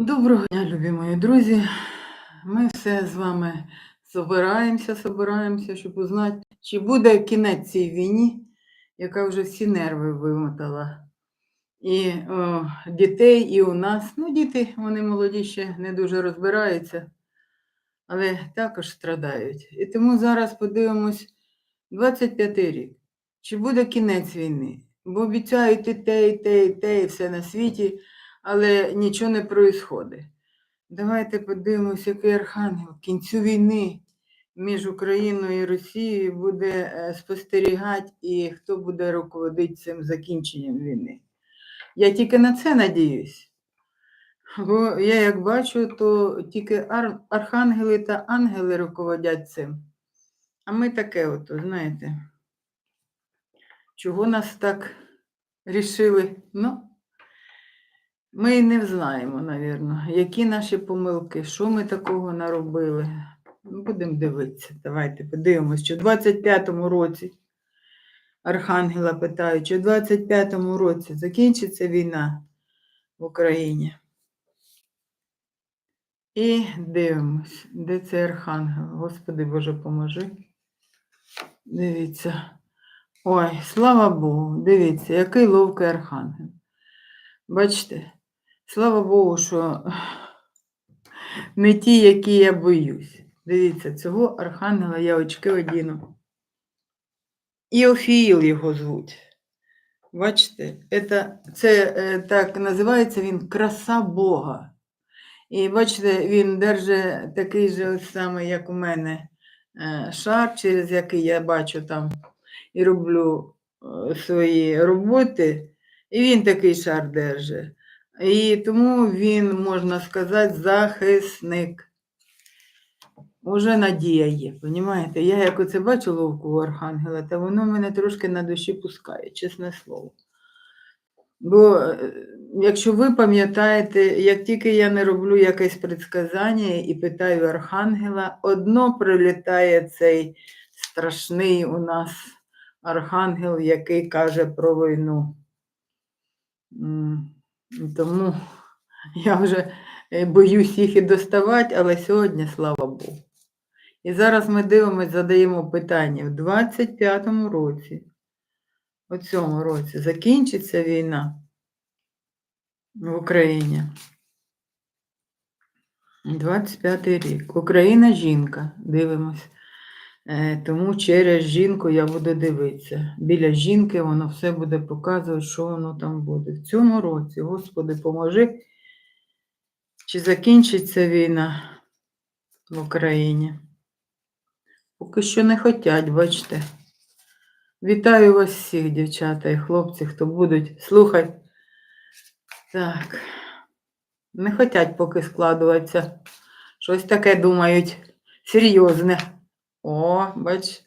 Доброго дня, любі мої друзі. Ми все з вами собираємося, собираємося, щоб узнати, чи буде кінець цій війні, яка вже всі нерви вимотала. І о, дітей, і у нас. Ну, діти, вони молоді ще не дуже розбираються, але також страдають. І тому зараз подивимось 25 рік. Чи буде кінець війни? Бо обіцяють і те, і те, і те, і все на світі, але нічого не проїсходить. Давайте подивимось, який архангел в кінцю війни між Україною і Росією буде е, спостерігати і хто буде руководити цим закінченням війни. Я тільки на це надіюсь. Бо я як бачу, то тільки ар- архангели та ангели руководять цим. А ми таке, от, знаєте, чого нас так рішили? Ну, ми не знаємо, навірно, які наші помилки, що ми такого наробили. Ну, Будемо дивитися. Давайте подивимось, чи в 25-му році Архангела питають, чи в 25-му році закінчиться війна в Україні. І дивимось, де цей архангел. Господи Боже, поможи. Дивіться. Ой, слава Богу, дивіться, який ловкий архангел. Бачите, слава Богу, що не ті, які я боюсь. Дивіться, цього архангела я очки одіну. Іофіїл його звуть. Бачите, це, це е, так називається він краса Бога. І бачите, він держить такий же ось самий, як у мене, е, шар, через який я бачу там і роблю е, свої роботи. І він такий шар держить. І тому він, можна сказати, захисник. Уже надія є, понімаєте? Я як оце бачу ловку Архангела, та воно мене трошки на душі пускає, чесне слово. Бо, е, якщо ви пам'ятаєте, як тільки я не роблю якесь предсказання і питаю Архангела, одно прилітає цей страшний у нас архангел, який каже про війну. Тому я вже е, боюсь їх і доставати, але сьогодні, слава Богу. І зараз ми дивимося, задаємо питання. В 25-му році, у цьому році, закінчиться війна в Україні. 25-й рік. Україна жінка. Дивимось. Е, Тому через жінку я буду дивитися. Біля жінки воно все буде показувати, що воно там буде. В цьому році, Господи, поможи, чи закінчиться війна в Україні. Поки що не хотять, бачите. Вітаю вас всіх, дівчата і хлопці, хто будуть слухати. Так. Не хотять поки складуватися. Щось таке думають серйозне. О, бач.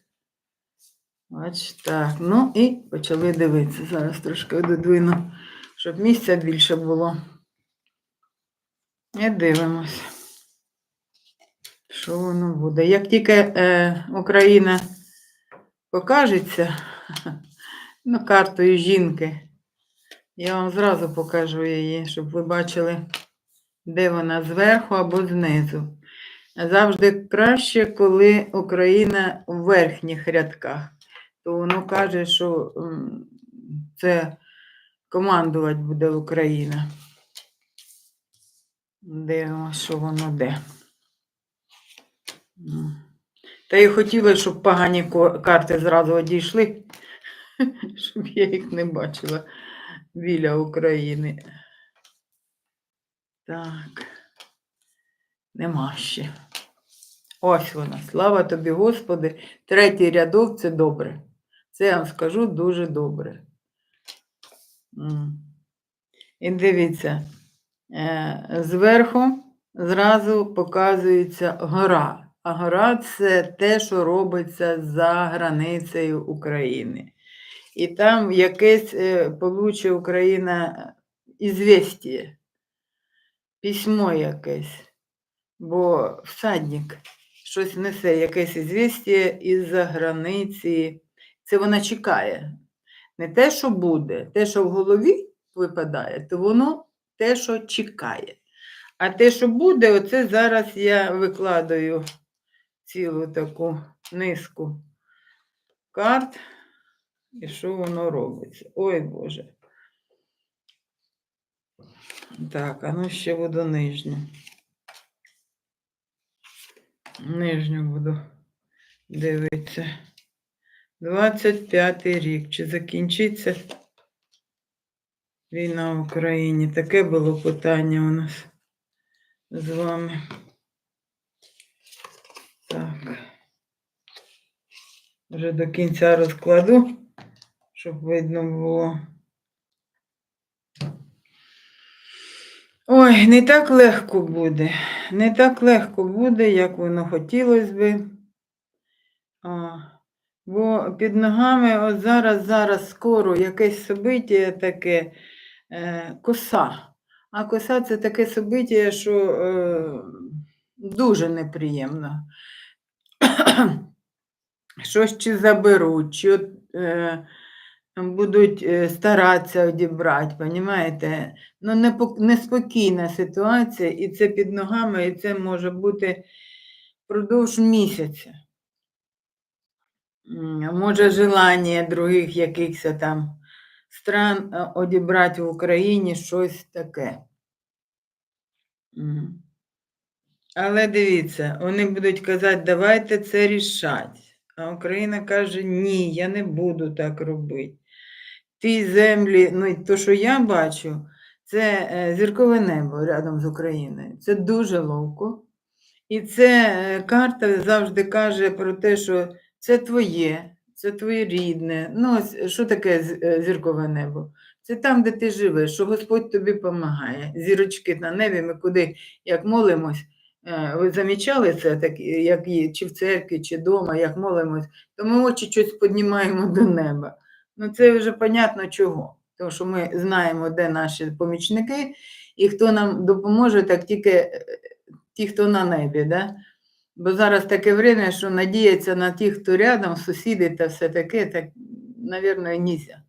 Бач, так. Ну і почали дивитися. Зараз трошки додвину, щоб місця більше було. І дивимось. Що воно буде? Як тільки е, Україна покажеться ну, картою жінки, я вам зразу покажу її, щоб ви бачили, де вона зверху або знизу. Завжди краще, коли Україна в верхніх рядках, то воно каже, що це командувати буде Україна. Дивимося, що воно де. Та й хотіла, щоб погані карти зразу одійшли, щоб я їх не бачила біля України. Так, нема ще. Ось вона. Слава тобі, Господи. Третій рядок це добре. Це я вам скажу дуже добре. І дивіться, е, зверху зразу показується гора. А гора це те, що робиться за границею України. І там якесь е, получить Україна ізвістіє, письмо якесь, бо всадник щось несе, якесь ізвістіє із-за границі. Це вона чекає. Не те, що буде, те, що в голові випадає, то воно те, що чекає. А те, що буде, оце зараз я викладаю цілу таку низку карт. І що воно робиться? Ой Боже. Так, а ну ще буду нижню. Буду дивитися. 25-й рік. Чи закінчиться війна в Україні? Таке було питання у нас з вами. Так. Вже до кінця розкладу, щоб видно було. Ой, не так легко буде. Не так легко буде, як воно хотілося би. А, бо під ногами от зараз, зараз скоро якесь собиття таке е, коса. А коса це таке собиття, що е, дуже неприємно. Щось чи заберуть, чи е, будуть е, старатися одібрати, понімаєте? Ну, неспокійна ситуація, і це під ногами, і це може бути впродовж місяця. Може, желання других якихось там стран е, одібрати в Україні щось таке. Але дивіться, вони будуть казати, давайте це рішати. А Україна каже, ні, я не буду так робити. Ті землі, ну то, що я бачу, це е, зіркове небо рядом з Україною. Це дуже ловко. І це е, карта завжди каже про те, що це твоє, це твоє рідне. Ну, що таке е, зіркове небо? Це там, де ти живеш, що Господь тобі допомагає. Зірочки на небі, ми куди як молимось. Е, Ви замічали це, так, як є, чи в церкві, чи вдома, як молимось, то ми очі щось піднімаємо до неба. Ну, це вже понятно чого. Тому що ми знаємо, де наші помічники, і хто нам допоможе, так тільки е, ті, хто на небі. Да? Бо зараз таке время, що надіятися на тих, хто рядом, сусіди та все таке, так, мабуть, і.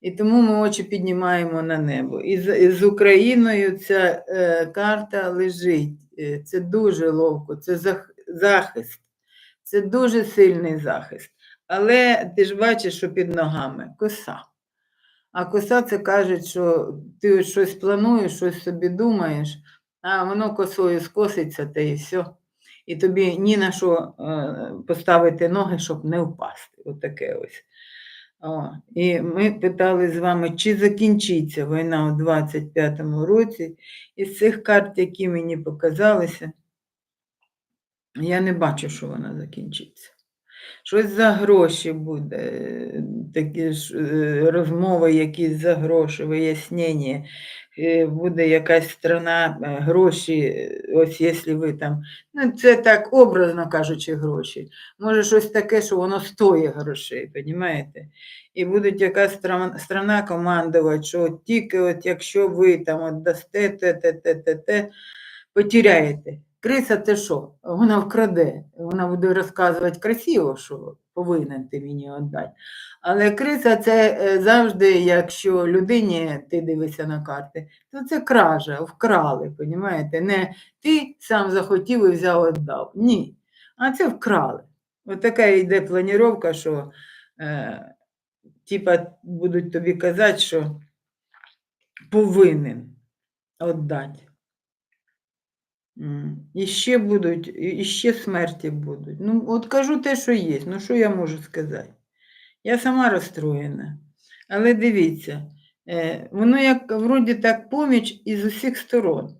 І тому ми очі піднімаємо на небо. І з, і з Україною ця е, карта лежить. Е, Це дуже ловко, це захист, це дуже сильний захист. Але ти ж бачиш, що під ногами коса. А коса це каже, що ти щось плануєш, щось собі думаєш, а воно косою скоситься та і все. І тобі ні на що е, поставити ноги, щоб не впасти. Отаке ось. О, і ми питали з вами, чи закінчиться війна у 25-му році. Із цих карт, які мені показалися, я не бачу, що вона закінчиться. Щось за гроші буде, такі ж е, розмови якісь за гроші, вияснення. Буде якась страна, е, гроші, е, ось якщо ви там, ну це так образно кажучи, гроші. Може щось таке, що воно стоїть грошей, розумієте? І буде якась страна, командувати, що тільки от якщо ви там от дасте те, те, те, те, те, потеряєте. Криса це що? Вона вкраде. Вона буде розказувати красиво, що повинен ти мені віддати. Але криса це е, завжди, якщо людині ти дивишся на карти, то це кража, вкрали, понімаєте? Не ти сам захотів і взяв віддав. Ні. А це вкрали. От така йде планіровка, що е, типа будуть тобі казати, що повинен віддати. І ще будуть, і ще смерті будуть. Ну, от кажу те, що є. Ну, що я можу сказати? Я сама розстроєна. Але дивіться, е, воно як вроді так поміч із усіх сторон.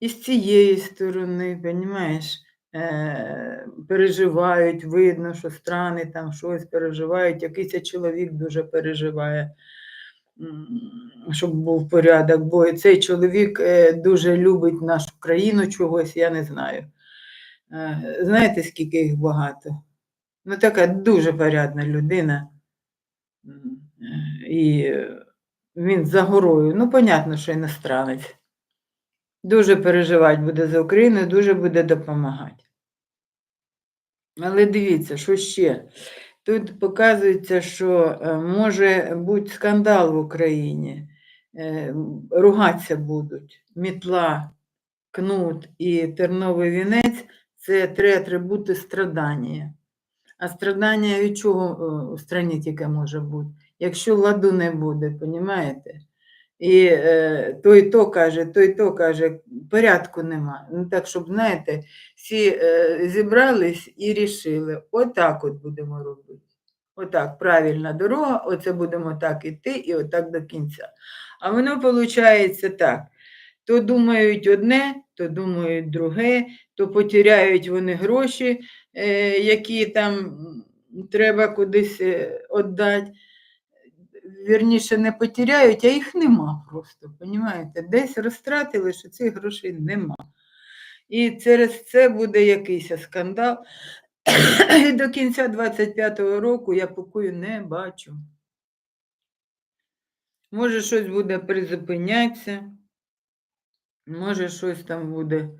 І з цієї сторони, розумієш, е, переживають, видно, що страни там щось переживають, якийсь чоловік дуже переживає щоб був порядок, бо цей чоловік е, дуже любить нашу країну чогось, я не знаю. Е, Знаєте, скільки їх багато? Ну, така дуже порядна людина. Е, І він за горою. Ну, понятно, що іностранець. Дуже переживати буде за Україну, дуже буде допомагати. Але дивіться, що ще? Тут показується, що е, може бути скандал в Україні, е, ругатися будуть, мітла, кнут і терновий вінець це три атрибути страдання. А страдання від чого в у страні тільки може бути? Якщо ладу не буде, понімаєте? І е, той то каже, той то каже, порядку нема. Ну так, щоб, знаєте, всі е, зібрались і рішили, отак от будемо робити. Отак, правильна дорога, оце будемо так іти і отак до кінця. А воно виходить так. То думають одне, то думають друге, то потеряють вони гроші, е, які там треба кудись віддати. Вірніше, не потеряють, а їх нема просто. Понімаєте? Десь розтратили, що цих грошей нема. І через це буде якийсь скандал. І до кінця 25-го року я покою не бачу. Може, щось буде призупинятися, може, щось там буде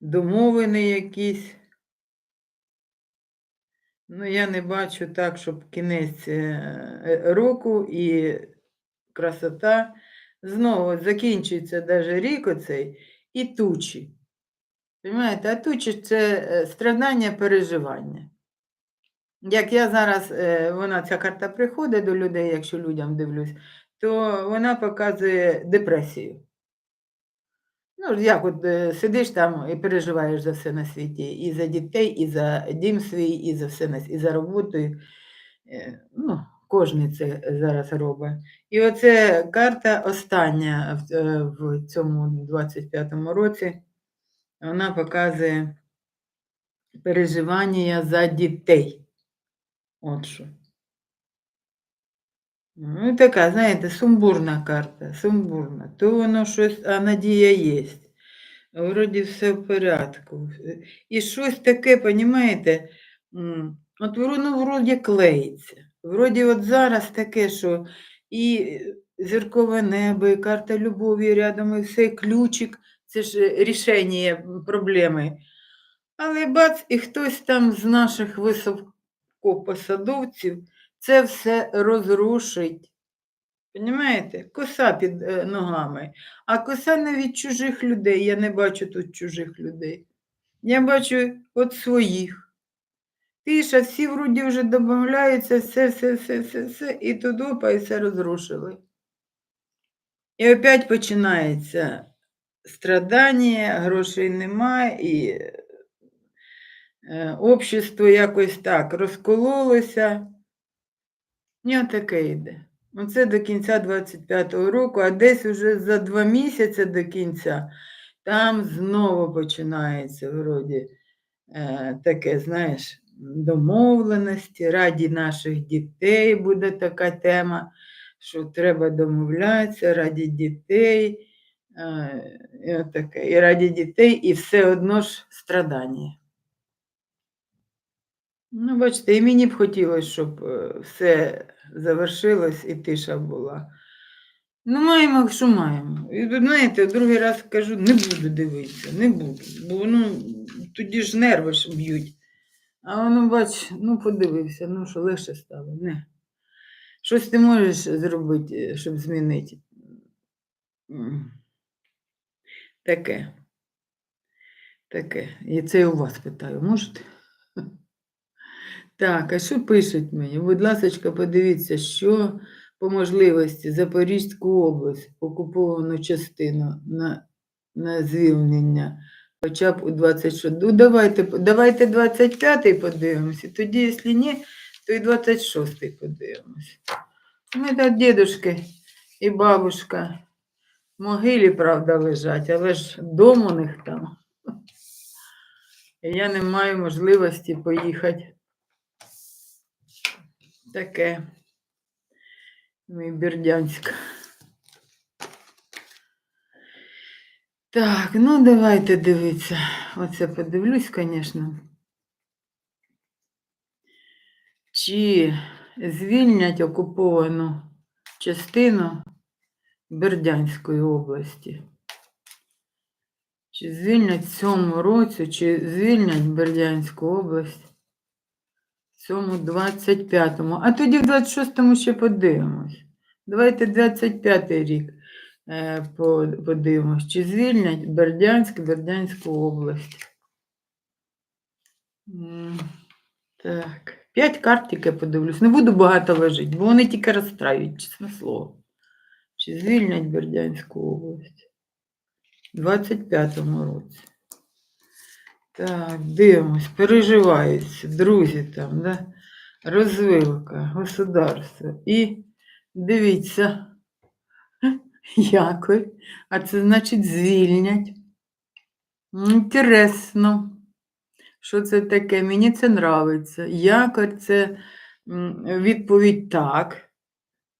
домовини якісь. Ну, я не бачу так, щоб кінець е, року і красота. Знову закінчується даже рік оцей і тучі. Понимаєте, а тучі це е, страдання, переживання. Як я зараз, е, вона ця карта приходить до людей, якщо людям дивлюсь, то вона показує депресію. Ну, як от е, сидиш там і переживаєш за все на світі, і за дітей, і за дім свій, і за все на і за роботу. і, е, Ну, кожен це зараз робить. І оце карта остання в, е, в цьому 25-му році. Вона показує переживання за дітей. От що. Ну, така, знаєте, сумбурна карта, сумбурна. То воно щось, а надія є. Вроді все в порядку. І щось таке, понімаєте, от воно вроді клеїться. Вроді от зараз таке, що і зіркове небо, і карта любові рядом, і все, ключик, це ж рішення проблеми. Але бац, і хтось там з наших високопосадовців це все розрушить. Понімаєте? Коса під е, ногами. А коса не від чужих людей. Я не бачу тут чужих людей. Я бачу от своїх. Тиша, всі вроді вже домовляються, все, все, все, все, все, і тут опа, і все розрушили. І опять починається страдання, грошей немає, і е, общество якось так розкололося. І отаке йде. Оце до кінця 25-го року, а десь уже за два місяці до кінця там знову починається вроді е, таке, знаєш, домовленості, раді наших дітей буде така тема, що треба домовлятися раді дітей, е, і, отаке, і раді дітей, і все одно ж страдання. Ну, бачите, і мені б хотілося, щоб е, все завершилось і тиша була. Ну, маємо, що маємо. І знаєте, другий раз кажу, не буду дивитися, не буду. Бо ну, тоді ж нерви ж б'ють. А воно, бач, ну подивився, ну що легше стало. Не. Щось ти можеш зробити, е, щоб змінити. Таке. Таке. І це я у вас питаю, можете? Так, а що пишуть мені? Будь ласка, подивіться, що по можливості Запорізьку область, окуповану частину на, на звільнення, хоча б у 26. Ну, давайте, давайте 25-й подивимося, тоді, якщо ні, то і 26-й подивимося. Ми тут дідушки і бабушка в могилі, правда, лежать, але ж дом у них там. Я не маю можливості поїхати. Таке. Мій Бердянськ. Так, ну давайте дивитися. Оце подивлюсь, звісно. Чи звільнять окуповану частину Бердянської області? Чи звільнять в цьому році, чи звільнять Бердянську область? Цьому 25-му. А тоді в 26-му ще подивимось. Давайте 25-й рік. Е, Подивимось, чи звільнять Бердянськ, Бердянську область. Так, п'ять карт тільки подивлюсь. Не буду багато ложити, бо вони тільки розстраюють, чесне слово. Чи звільнять Бердянську область? У 25-му році. Так, дивимось, переживаються, друзі там, да? розвилка, государство. І дивіться, якось, а це значить звільнять. Інтересно. Що це таке? Мені це нравиться. Якорь це відповідь так.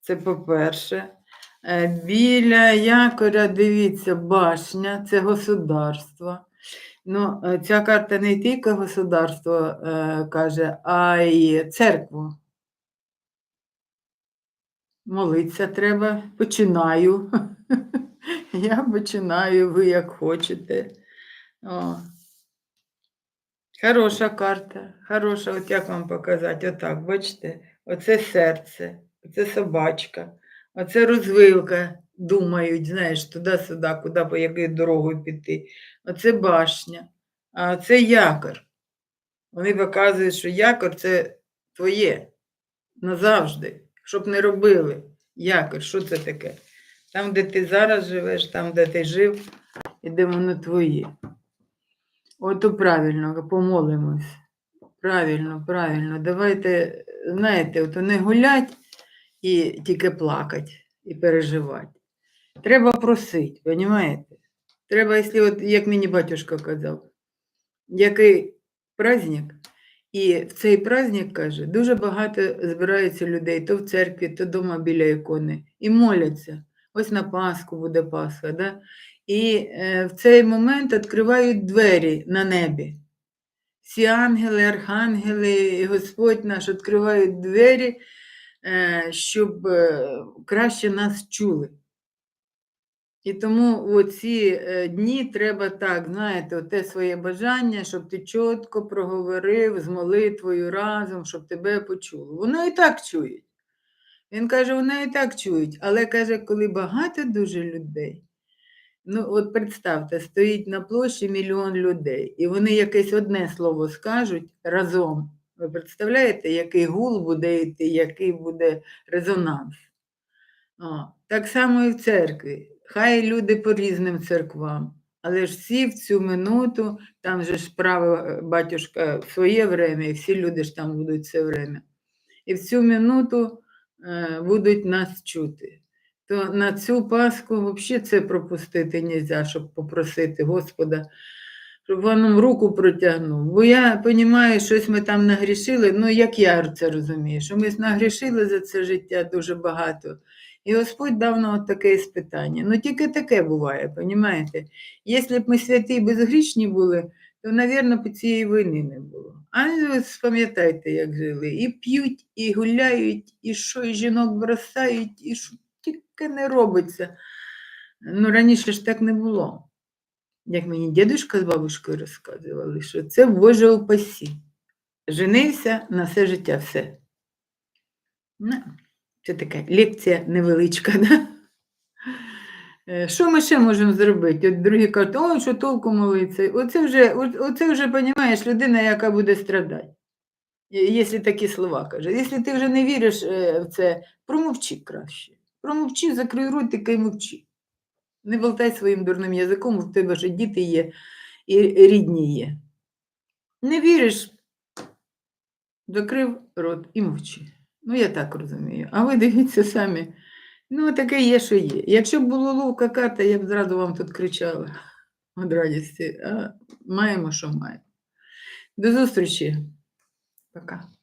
Це по-перше. Е, Біля якоря, дивіться, башня, це государство. Ну, е, ця карта не тільки государство е, каже, а й церкву. Молиться треба. Починаю. Я починаю, ви як хочете. О. Хороша карта, хороша, от як вам показати? Отак, бачите? Оце серце, оце собачка, оце розвилка, думають, знаєш, туди-сюди, куди по якою дорогою піти. Оце башня, а це якор. Вони показують, що якор це твоє назавжди, щоб не робили. Якор, що це таке? Там, де ти зараз живеш, там, де ти жив, і де воно твоє. Ото правильно, помолимось. Правильно, правильно. Давайте, знаєте, ото не гулять і тільки плакати і переживати. Треба просити, розумієте? Треба, якщо, от, як мені батюшка казав, який праздник, і в цей праздник, каже, дуже багато збирається людей то в церкві, то вдома біля ікони, і моляться. Ось на Пасху буде Пасха. Да? І е, в цей момент відкривають двері на небі. Всі ангели, архангели, і Господь наш відкривають двері, е, щоб е, краще нас чули. І тому у ці е, дні треба так, знаєте, те своє бажання, щоб ти чітко проговорив з молитвою разом, щоб тебе почули. Воно і так чують. Він каже, вони і так чують, але каже, коли багато дуже людей, ну от представте, стоїть на площі мільйон людей, і вони якесь одне слово скажуть разом. Ви представляєте, який гул буде йти, який буде резонанс? О, так само і в церкві. Хай люди по різним церквам, але ж всі в цю минуту, там же ж право е, батюшка в своє время, і всі люди ж там будуть все время. І в цю минуту е, будуть нас чути. То на цю Пасху взагалі це пропустити не можна, щоб попросити Господа, щоб він нам руку протягнув. Бо я розумію, щось ми там нагрішили, ну як я це розумію, що ми нагрішили за це життя дуже багато. І Господь дав нам таке іспитання. Ну тільки таке буває, розумієте? Якщо б ми святі і безгрішні були, то, мабуть, б цієї війни не було. А ви спам'ятайте, як жили. І п'ють, і гуляють, і що, і жінок бросають, і що тільки не робиться. Ну, раніше ж так не було. Як мені дідусь з бабушкою розказували, що це Боже упасі. Женився на все життя все. Ну, це така лекція невеличка, да? Е, Що ми ще можемо зробити? От другі кажуть, ой, що толку молиться. Оце вже, оце вже, розумієш, людина, яка буде страдати. Е, Якщо такі слова каже. Якщо ти вже не віриш е, в це, промовчи краще. Промовчи, закрий ротика і мовчи. Не болтай своїм дурним язиком, в тебе ж діти є, і рідні є. Не віриш, закрив рот і мовчи. Ну, я так розумію. А ви дивіться самі. Ну, таке є, що є. Якщо б було ловка карта, я б зразу вам тут кричала від радості. А маємо, що маємо. До зустрічі. Пока.